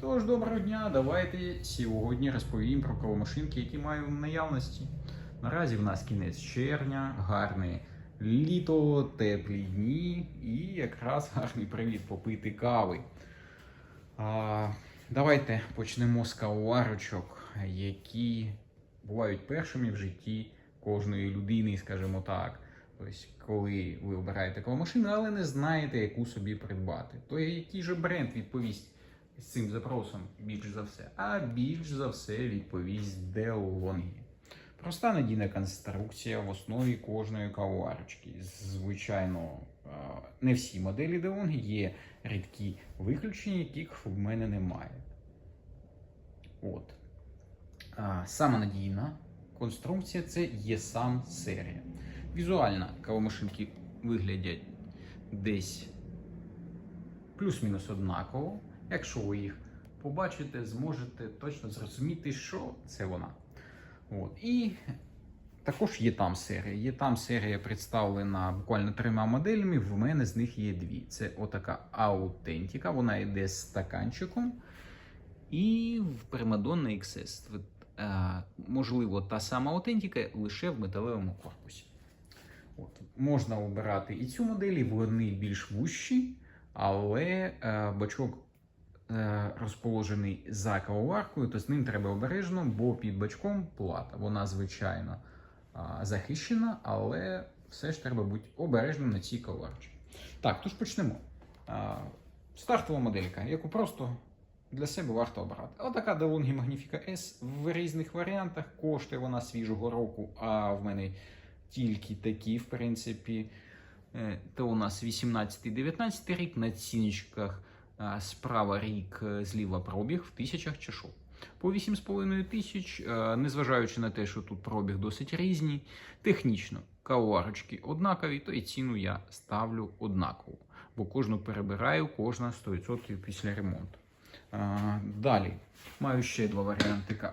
Тож, доброго дня, давайте сьогодні розповім про кавомашинки, які маю в наявності. Наразі в нас кінець червня, гарне літо, теплі дні і якраз гарний привід попити кави. А, давайте почнемо з кавоварочок, які бувають першими в житті кожної людини, скажімо так. Тобто, коли ви обираєте кавомашину, але не знаєте, яку собі придбати, то який же бренд відповість з цим запросом більш за все? А більш за все відповість DeLonghi. Проста надійна конструкція в основі кожної кавоварочки. Звичайно, е, не всі моделі DeLonghi є рідкі виключення, яких в мене немає. От. Сама надійна конструкція це є сам серія. Візуально кавомашинки виглядять десь плюс-мінус однаково. Якщо ви їх побачите, зможете точно зрозуміти, що це вона. От. І також є там серія. Є там серія представлена буквально трьома моделями. В мене з них є дві. Це отака аутентика, вона йде з стаканчиком. І в Primadonna XS. Е, можливо, та сама аутентика лише в металевому корпусі. От. Можна обирати і цю модель, вони більш вущі, але е, бачок розположений за кавоваркою, то з ним треба обережно, бо під бачком плата. Вона, звичайно, е, захищена, але все ж треба бути обережним на цій кавоварці. Так, тож почнемо. Е, стартова моделька, яку просто для себе варто обрати. Отака DeLonghi Magnifica S в різних варіантах. Коштує вона свіжого року, а в мене тільки такі, в принципі. Е, То у нас 18-19 рік на ціночках е, справа рік, е, зліва пробіг в тисячах чашок. По 8,5 тисяч, е, незважаючи на те, що тут пробіг досить різні, технічно кавоварочки однакові, то і ціну я ставлю однаково, бо кожну перебираю, кожна 100% після ремонту. Е, Далі маю ще два варіанти.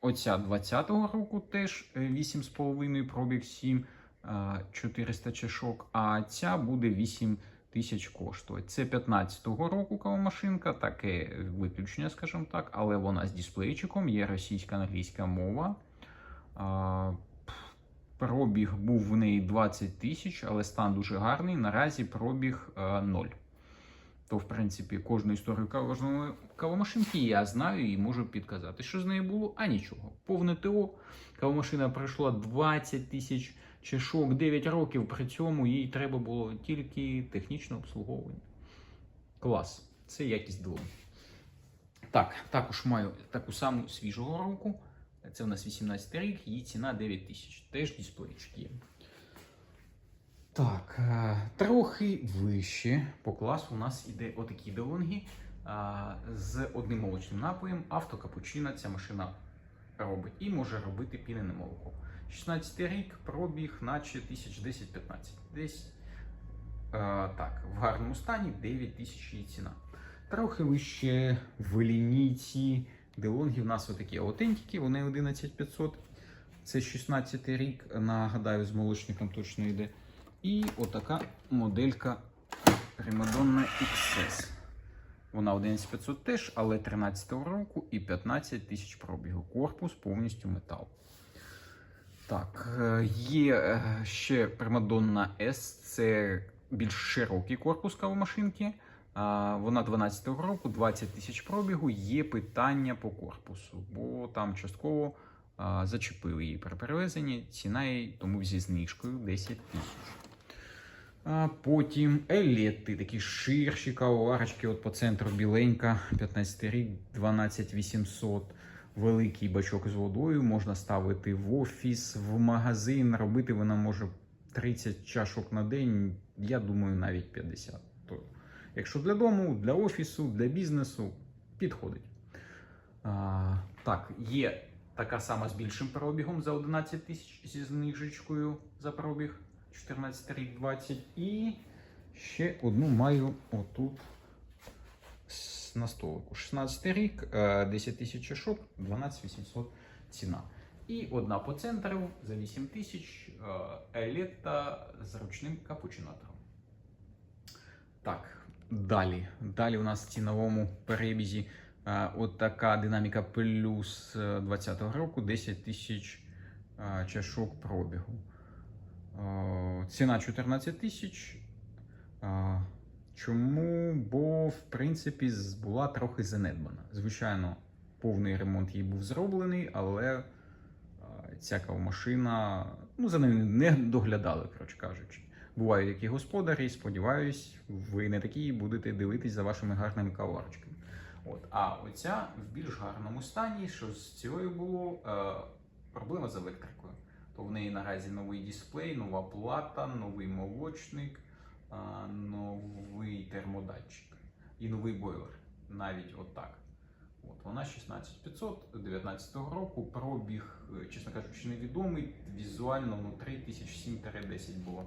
Оця 20-го року теж е, 8,5 пробіг 7 е, 400 чашок, а ця буде 8 тисяч коштувати. Це 15-го року кавомашинка, таке виключення, скажімо так, але вона з дисплейчиком, є російська англійська мова. А, Пробіг був в неї 20 тисяч, але стан дуже гарний. Наразі пробіг 0. То, в принципі, кожну історію кожної кавомашинки я знаю і можу підказати, що з нею було, а нічого. Повне ТО. Кавомашина пройшла 20 тисяч чашок 9 років, при цьому їй треба було тільки технічне обслуговування. Клас. Це якість двом. Так, також маю таку саму свіжого року. Це у нас 18 рік, її ціна 9 тисяч. Теж дисплейчик є. Так, е, трохи вище по класу у нас іде отакі делонги з одним молочним напоєм. Автокапучино ця машина робить і може робити пінене молоко. 16 рік, пробіг, наче 1010-15. Десь е, так, в гарному стані 9 тисяч її ціна. Трохи вище в лінійці делонги в нас отакі аутентики, вони 11500. Це 16 рік, нагадаю, з молочником точно йде. І отака моделька Primadonna XS. Вона 11500 теж, але 13-го року і 15 тисяч пробігу. Корпус повністю метал. Так, е, є е, ще Primadonna S, це більш широкий корпус кавомашинки. Вона 12-го року, 20 тисяч пробігу. Є питання по корпусу, бо там частково зачепили її при перевезенні. Ціна її тому зі знижкою 10 тисяч. Потім елети, такі ширші кавоварочки, от по центру біленька, 15 рік, 12800. Великий бачок з водою можна ставити в офіс, в магазин. Робити вона може 30 чашок на день, я думаю, навіть 50. То, якщо для дому, для офісу, для бізнесу, підходить. А, так, є така сама з більшим пробігом за 11 тисяч зі знижечкою за пробіг. 14 рік 20. І ще одну маю отут на столику. 16 рік, е, 10 тисяч чашок, 12 800 ціна. І одна по центру за 8 тисяч е, елета з ручним капучинатором. Так, далі. Далі у нас в ціновому перебізі Е, От така динаміка плюс 20-го року 10 тисяч е, чашок пробігу. Е, Ціна 14 тисяч. Чому? Бо, в принципі, була трохи занедбана. Звичайно, повний ремонт їй був зроблений, але е, ця кавомашина, ну, за нею не доглядали, коротше кажучи. Бувають які господарі, сподіваюсь, ви не такі будете дивитись за вашими гарними каварочками. От. А оця в більш гарному стані, що з цією було е, проблема з електрикою. То в неї наразі новий дисплей, нова плата, новий молочник, новий термодатчик і новий бойлер. Навіть отак. От, вона 16500 19 року, пробіг, е, чесно кажучи, невідомий. Візуально ну, 3007-10 було.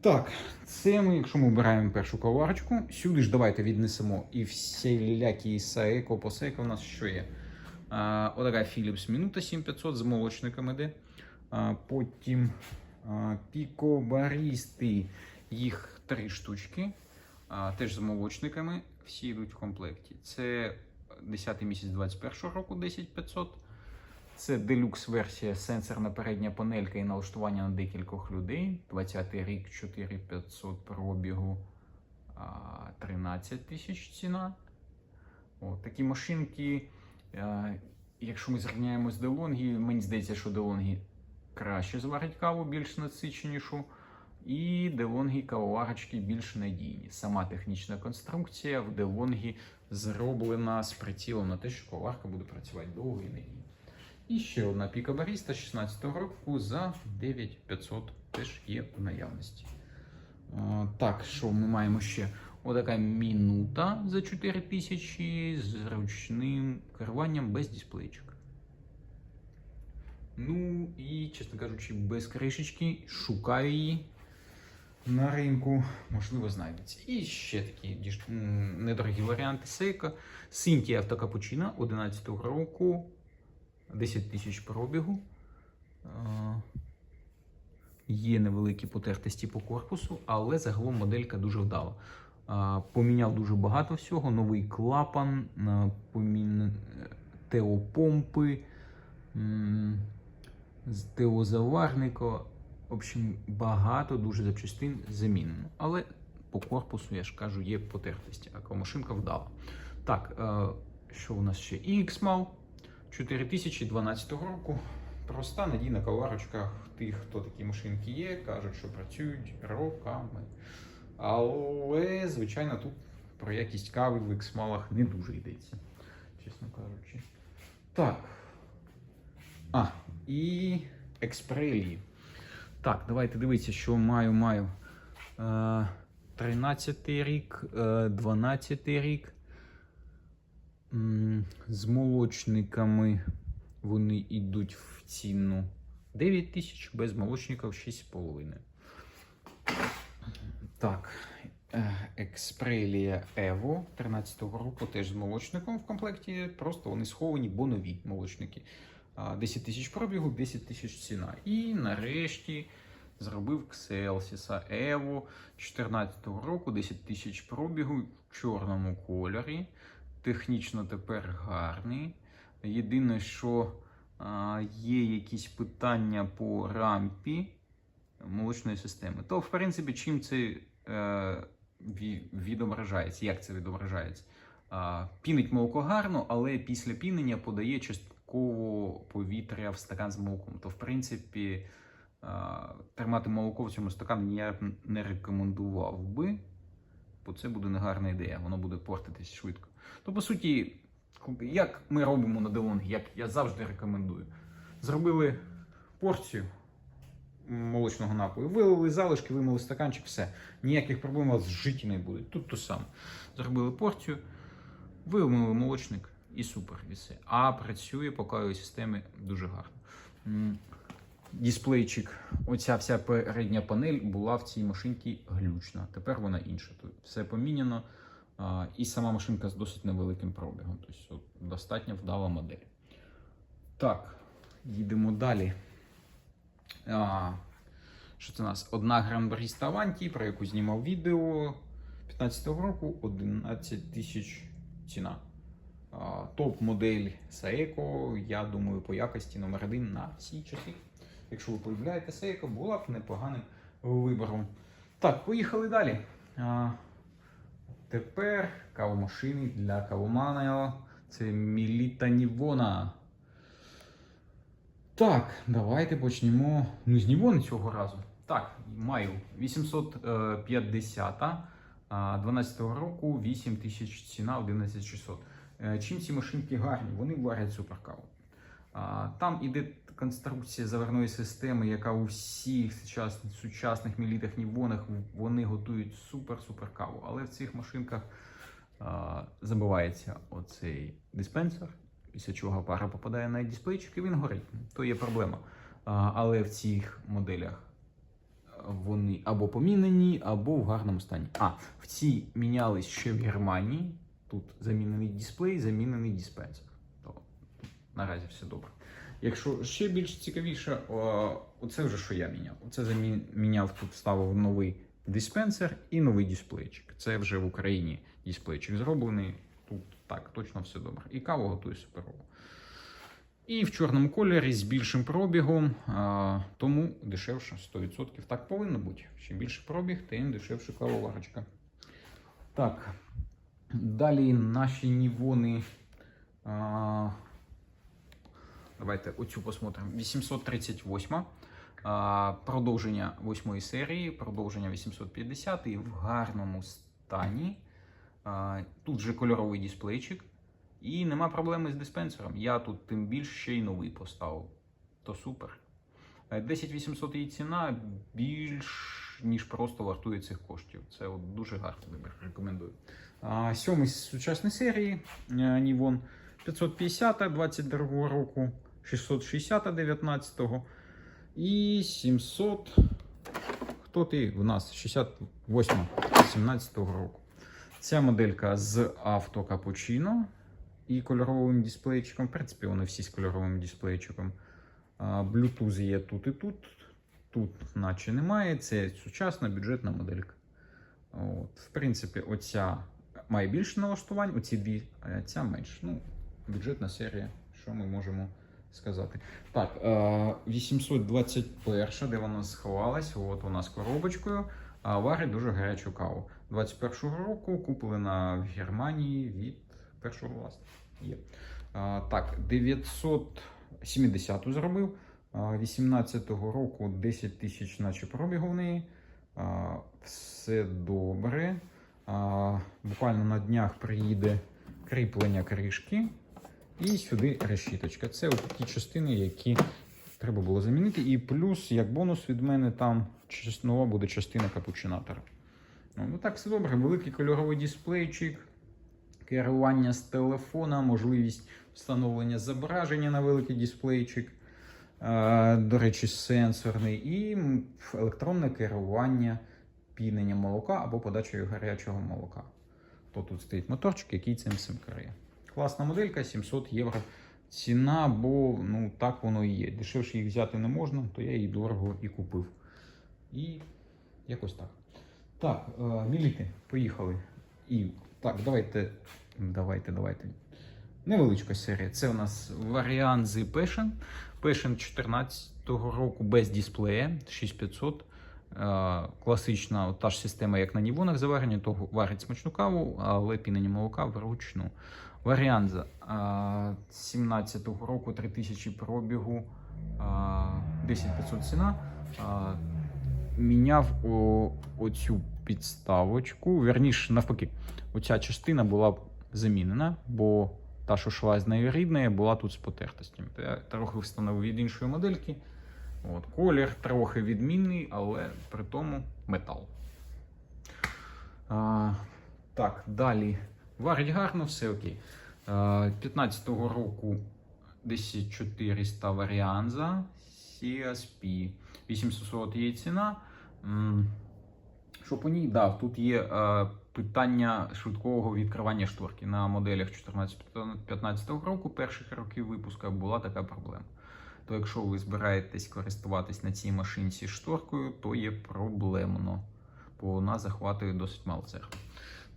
Так, це ми, якщо ми обираємо першу коварочку, сюди ж давайте віднесемо і всілякі саеко, посеко у нас що є. А, отака Philips Minuta 7500 з молочниками йде. А, потім а, пікобарісти, їх три штучки, теж з молочниками, всі йдуть в комплекті. Це 10 місяць 21 року 10500. Це делюкс версія, сенсорна передня панелька і налаштування на декількох людей. 20 рік 4500 пробігу, 13 тисяч ціна. О, такі машинки. е, Якщо ми зрівняємо з DeLonghi, мені здається, що DeLonghi краще зварить каву, більш насиченішу. І DeLonghi кавоварочки більш надійні. Сама технічна конструкція в DeLonghi зроблена з прицілом на те, що кавоварка буде працювати довго і надійно. І ще одна піка Баріста 16-го року за 9500 теж є в наявності. Так, що ми маємо ще? Отака мінута за 4000 з ручним керуванням без дисплейчика. Ну і, чесно кажучи, без кришечки шукаю її на ринку, можливо, знайдеться. І ще такі недорогі варіанти Сейка. Синтія автокапучино 11-го року. 10 тисяч пробігу. Е, Є невеликі потертості по корпусу, але загалом моделька дуже вдала. Е, Поміняв дуже багато всього. Новий клапан, е, помін... теопомпи, теозаварника. В общем, багато дуже запчастин замінено. Але по корпусу, я ж кажу, є потертості. А машинка вдала. Так, е, що у нас ще? XMAL 4012 року. Проста надійна каварочка тих, хто такі машинки є, кажуть, що працюють роками. Але, звичайно, тут про якість кави в ексмалах не дуже йдеться, чесно кажучи. Так. А, і експрелії. Так, давайте дивитися, що маю, маю. Е, 13 рік, е, 12 рік. З молочниками вони йдуть в ціну 9 тисяч, без молочників 6,5. Так. е, Експрелія Evo 13-го року теж з молочником в комплекті. Просто вони сховані, бо нові молочники. А, 10 тисяч пробігу, 10 тисяч ціна. І нарешті зробив Кселсіса Evo 14-го року, 10 тисяч пробігу в чорному кольорі. Технічно тепер гарний. Єдине, що а, є якісь питання по рампі молочної системи. То, в принципі, чим це е, відображається? Як це відображається? А, пінить молоко гарно, але після пінення подає частково повітря в стакан з молоком. То, в принципі, тримати молоко в цьому стакані я б не рекомендував би, бо це буде негарна ідея, воно буде портитись швидко. То, по суті, як ми робимо на Делонгі, як я завжди рекомендую. Зробили порцію молочного напою, вилили залишки, вимили стаканчик, все. Ніяких проблем у вас в житті не буде. Тут то саме. Зробили порцію, вимили молочник і супер. І все. А працює по кавовій системі дуже гарно. Дисплейчик, оця вся передня панель була в цій машинці глючна. Тепер вона інша. Тут все поміняно. І сама машинка з досить невеликим пробігом. Тобто достатньо вдала модель. Так, їдемо далі. А, що це у нас? Одна гран-баріста Аванті, про яку знімав відео 15-го року 11 тисяч ціна. Топ-модель Saeco, я думаю, по якості номер один на всі часи. Якщо ви полюбляєте Saeco, була б непоганим вибором. Так, поїхали далі. А, Тепер кавомашини для кавомана. Це Міліта Нівона. Так, давайте почнемо. Ну, з Нівони цього разу. Так, маю 850 12 року, 8 ціна, 11600. Е, Чим ці машинки гарні? Вони варять суперкаву. Там іде конструкція заварної системи, яка у всіх сучасних, сучасних мілітах нівонах вони готують супер-супер каву. Але в цих машинках а, забивається оцей диспенсер, після чого пара попадає на дисплейчик і він горить. То є проблема. А, але в цих моделях вони або помінені, або в гарному стані. А, в цій мінялись ще в Германії. Тут замінений дисплей, замінений диспенсер. То наразі все добре. Якщо ще більш цікавіше, оце вже що я міняв. Оце заміняв тут ставив новий диспенсер і новий дисплейчик. Це вже в Україні дисплейчик зроблений. Тут так, точно все добре. І каву готує суперово. І в чорному кольорі з більшим пробігом, а, тому дешевше 100%. Так повинно бути. Чим більше пробіг, тим дешевше кавоварочка. Так, далі наші нівони. А, давайте оцю посмотримо. 838. А, продовження 8 серії, продовження 850 і в гарному стані. А, тут же кольоровий дисплейчик. І нема проблеми з диспенсером. Я тут тим більше ще й новий поставив. То супер. Е, 10800 її ціна більш ніж просто вартує цих коштів. Це от дуже гарний вибір, рекомендую. А, сьомий з сучасної серії е, Нівон 550 22 року, 660 19 і 700. Хто ти в нас? 68 17 року. Ця моделька з авто капучино і кольоровим дисплейчиком. В принципі, вони всі з кольоровим дисплейчиком. Bluetooth є тут і тут. Тут, наче немає. Це сучасна бюджетна моделька. От. В принципі, оця має більше налаштувань, оці дві, а ця менше. Ну, бюджетна серія, що ми можемо сказати. Так, е, 821, де вона сховалась, от вона з коробочкою. А варить дуже гарячу каву. 21-го року куплена в Германії від першого власника. Є. А, так, 970 зробив. А, 18-го року 10 тисяч, наче пробігу в неї. Все добре. Буквально на днях приїде кріплення кришки. І сюди решіточка. Це от ті частини, які треба було замінити. І плюс, як бонус від мене, там нова буде частина капучинатора. Ну так, все добре. Великий кольоровий дисплейчик, керування з телефона, можливість встановлення зображення на великий дисплейчик. До речі, сенсорний, і електронне керування піненням молока або подачею гарячого молока. То тут стоїть моторчик, який цим всім керує. Класна моделька, 700 євро. Ціна, бо ну так воно і є. Дешевше їх взяти не можна, то я її дорого і купив. І якось так. Так, е, міліти, поїхали. І так, давайте. Давайте, давайте. Невеличка серія. Це у нас варіант з Passion. Passion 14-го року без дисплея 6500. Е, Класична та ж система, як на Нівонах заварення, то варить смачну каву, але пінення молока вручну. Варіанза 17-го року 3000 пробігу, 10500 ціна. Міняв о, оцю підставочку. Верніше, навпаки, оця частина була замінена, бо та, що йшла з нею рідна, була тут з потертостями. Трохи встановив від іншої модельки. От, колір трохи відмінний, але при тому метал. А, так, далі. Варить гарно, все окей. 15-го року 10400 варіанза CSP. 800 є ціна. Що по ній? Да, тут є е, питання швидкого відкривання шторки. На моделях 14-15 року, перших років випуску, була така проблема. То якщо ви збираєтесь користуватись на цій машинці шторкою, то є проблемно, бо вона захватує досить мало церкви.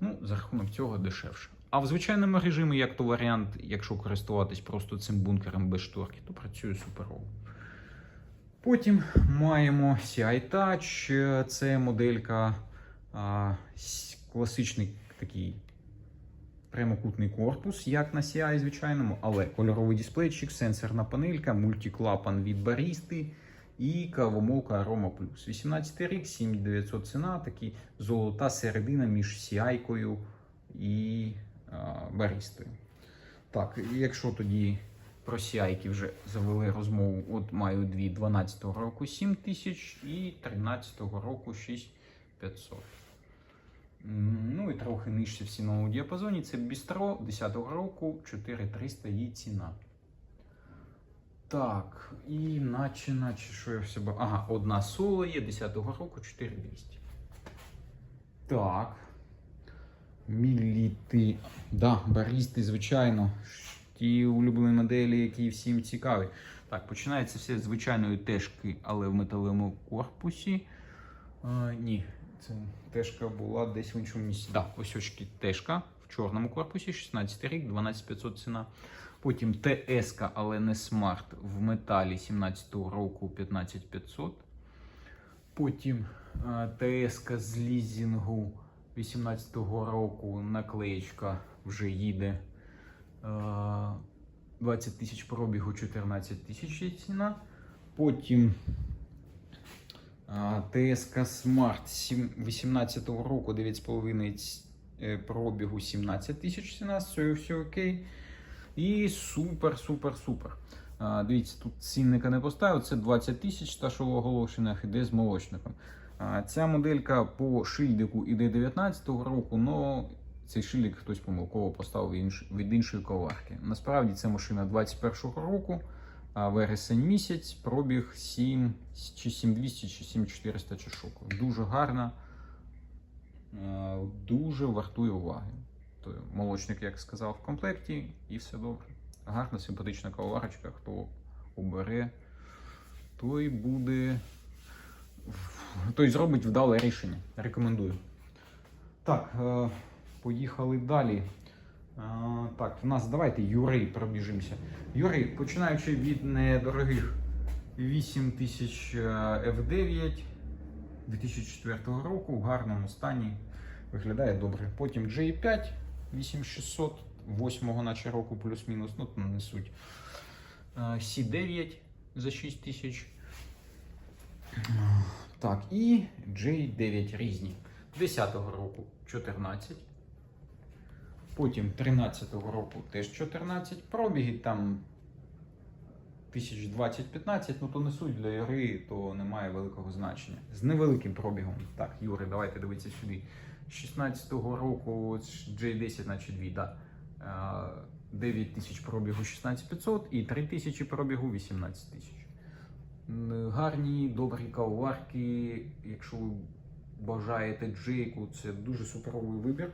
Ну, за рахунок цього дешевше. А в звичайному режимі, як то варіант, якщо користуватись просто цим бункером без шторки, то працює суперово. Потім маємо CI Touch, це моделька класичний такий прямокутний корпус, як на CI звичайному, але кольоровий дисплейчик, сенсорна панелька, мультиклапан від барісти і кавомолка Aroma Plus. 18 рік, 7900 ціна, такий золота середина між CI-кою і а, барістою. Так, якщо тоді про CI вже завели розмову, от маю дві 12-го року 7 тисяч і 13-го року 6500. Ну і трохи нижче в ціновому діапазоні. Це Бістро 10-го року 4300 її ціна. Так, і наче, наче, що я все бачу. Ага, одна соло є 10-го року 4200. Так. Міліти. Да, барісти, звичайно. Ті улюблені моделі, які всім цікаві. Так, починається все з звичайної тежки, але в металевому корпусі. А, ні, це тежка була десь в іншому місці. Так, да, ось очки тежка в чорному корпусі, 16 рік, 12500 ціна. Потім ТС, але не смарт в металі 17-го року 15500. Потім ТС з лізінгу 18-го року наклеєчка вже їде. Е, 20 тисяч пробігу, 14 тисяч ціна. Потім ТСК Smart 18 року 9,5 е, пробігу 17 тисяч ціна, все, все окей. І супер, супер, супер. Дивіться, тут цінника не поставив, це 20 тисяч та що в оголошеннях іде з молочником. А, ця моделька по шильдику іде 19-го року, але цей шильдик хтось помилково поставив від іншої коварки. Насправді це машина 21-го року, вересень місяць, пробіг 7 чи 7200 чи 7400 чашок. Дуже гарна, дуже вартує уваги. То молочник, як сказав, в комплекті, і все добре. Гарна, симпатична кавоварочка. Хто обере, той буде. Той зробить вдале рішення. Рекомендую. Так, е, поїхали далі. Е, так, в нас давайте Юрей пробіжимося. Юрий, починаючи від недорогих 8000 е, F9 2004 року в гарному стані. Виглядає добре. Потім J5 8600, 8 наче року плюс-мінус, ну то не суть. Е, C9 за 6000. Так, і J9 різні. 10-го року 14. Потім 13-го року теж 14. Пробіги там 1020-15, ну то не суть для Юри, то немає великого значення. З невеликим пробігом. Так, Юри, давайте дивіться сюди. 16-го року J10, наче 2, да. Е, 9 тисяч пробігу 16500 і 3 тисячі пробігу 18 тисяч. Гарні, добрі кавоварки. Якщо ви бажаєте Джейку, це дуже суперовий вибір.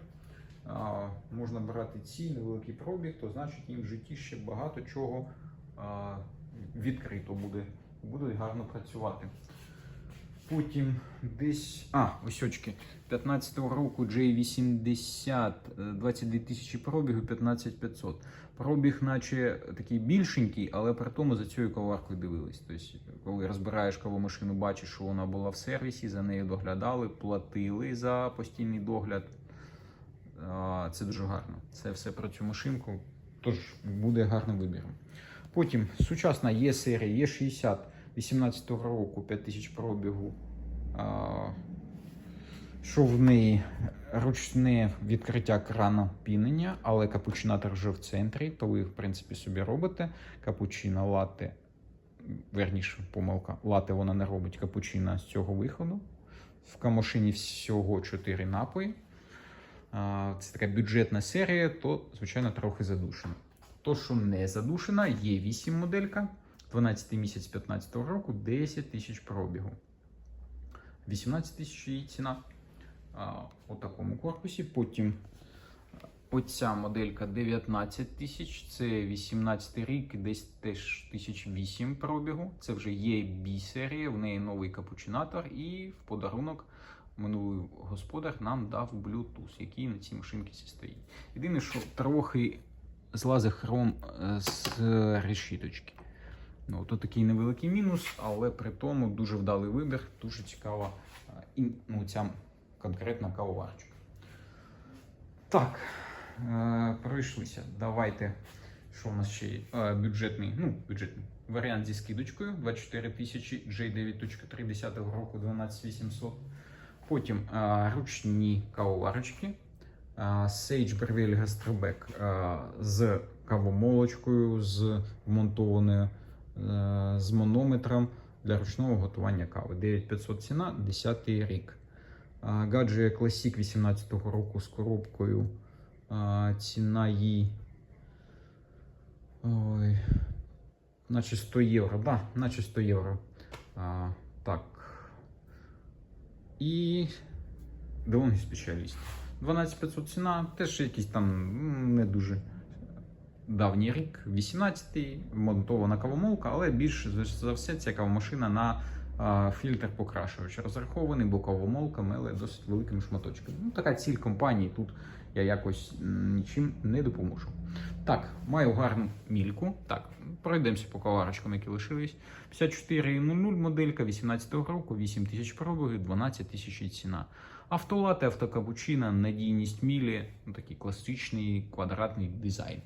Можна брати ці невеликий пробіг, то значить їм в житті ще багато чого відкрито буде. Будуть гарно працювати. Потім десь. А, ось очки. 15-го року J80, е, 22 тисячі пробігу, 15500. Пробіг, наче такий більшенький, але при тому за цією коваркою дивились. Тобто, коли розбираєш кавомашину, бачиш, що вона була в сервісі, за нею доглядали, платили за постійний догляд. Це дуже гарно. Це все про цю машинку. Тож буде гарним вибіром. Потім сучасна є серія, є 60 18-го року 5000 пробігу. Що в неї ручне відкриття крана пінення, але капучинатор вже в центрі, то ви, в принципі, собі робите. Капучино лате, верніше, помилка, лате вона не робить капучино з цього виходу. В камошині всього 4 напої. Це така бюджетна серія, то, звичайно, трохи задушена. То, що не задушена, є 8 моделька. 12 місяць 15 року, 10 тисяч пробігу. 18 тисяч її ціна у такому корпусі. Потім оця моделька 19 тисяч, це 18 рік, десь теж 1008 пробігу. Це вже є B-серія, в неї новий капучинатор і в подарунок минулий господар нам дав Bluetooth, який на цій машинці стоїть. Єдине, що трохи злазить хром е, з решіточки. Ну, то такий невеликий мінус, але при тому дуже вдалий вибір, дуже цікава е, ну, ця конкретна кавоварочка. Так, е, пройшлися. Давайте. Що у нас ще є? Е, бюджетний, ну, бюджетний варіант зі скидочкою 24 тисячі J9.3 року 12800. Потім е, ручні кавоварочки. е, Sage Breville е, з кавомолочкою, з вмонтованою е, з монометром для ручного готування кави. 9500 ціна, 10 рік. Гадже Classic 18-го року з коробкою. Ціна її. Ой. Наче 100 євро, да, наче 100 євро. І довгий спеціаліст. 12500 ціна, теж якийсь там не дуже давній рік, 18-й, монтована кавомолка, але більше за- все ця кавомашина на фільтр покрашувач розрахований, бо кавомолка меле досить великими шматочками. Ну, така ціль компанії, тут я якось нічим не допоможу. Так, маю гарну мільку. Так, пройдемося по каварочкам, які лишились. 5400 моделька 18-го року, 8 тисяч пробігів, 12 тисяч ціна. Автолати, автокапучино, надійність мілі, ну, такий класичний квадратний дизайн.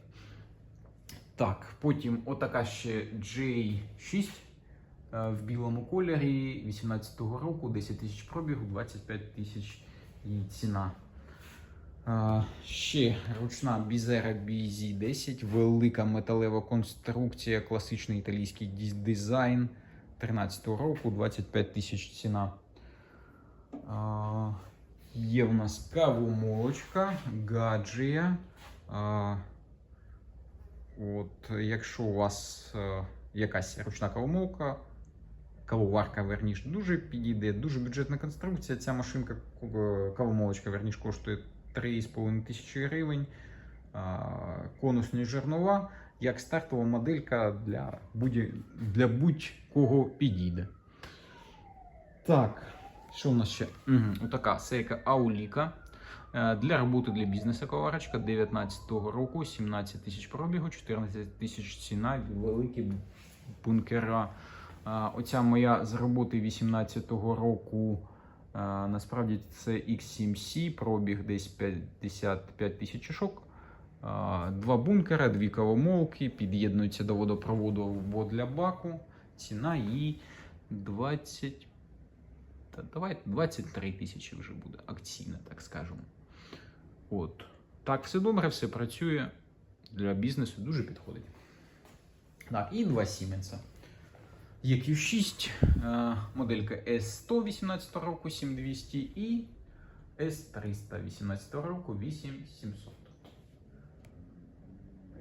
Так, потім отака ще J6 е, в білому кольорі 18-го року, 10 тисяч пробігу, 25 тисяч ціна. Ще ручна Бізера BZ10, велика металева конструкція, класичний італійський дизайн 13-го року, 25 тисяч ціна. Є в нас кавомолочка, гаджія. От, якщо у вас е, якась ручна кавомолка, кавоварка, верніше, дуже підійде, дуже бюджетна конструкція. Ця машинка, е, кавомолочка, верніше, коштує 3,5 тисячі гривень. Конусні жернова, як стартова моделька для будь- для будь-кого підійде. Так, що у нас ще? Угу, отака сейка Ауліка. Е, Для роботи для бізнесу коварочка 19-го року, 17 тисяч пробігу, 14 тисяч ціна, великі бункера. Оця моя з роботи 18-го року. Насправді це X7C, пробіг десь 55 тисяч шок. Два бункера, дві кавомолки, під'єднуються до водопроводу для баку. Ціна її 20. Та давай 23 тисячі вже буде акційна, так скажемо. От. Так, все добре, все працює. Для бізнесу дуже підходить. Так, і два Сіменса. Є Q6, е, моделька S100 18 року 7200 і S300 18 року 8700.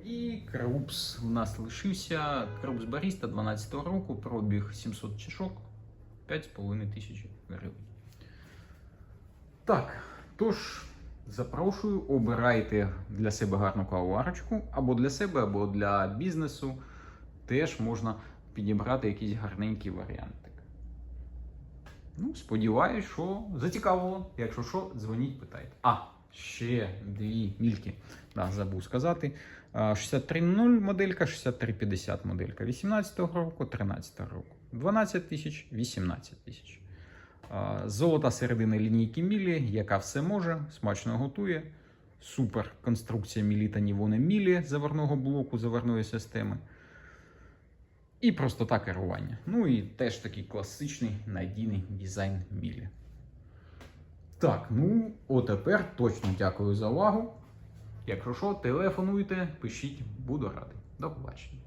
І Крупс у нас лишився. Крупс Баріста 12 року, пробіг 700 чашок, 5,5 тисяч гривень. Так, тож, запрошую, обирайте для себе гарну кавоварочку, або для себе, або для бізнесу. Теж можна підібрати якийсь гарненький варіантик. Ну, сподіваюсь, що зацікавило. Якщо що, дзвоніть, питайте. А, ще дві мільки. Да, забув сказати. А, 6300 моделька, 6350 моделька 18-го року, 13-го року. 12 тисяч, 18 тисяч. Золота середина лінійки Мілі, яка все може, смачно готує. Супер конструкція Мілі та Мілі заварного блоку, заварної системи. І простота керування. Ну і теж такий класичний надійний дизайн Мілі. Так, ну отепер точно дякую за увагу. Якщо що, телефонуйте, пишіть, буду радий. До побачення.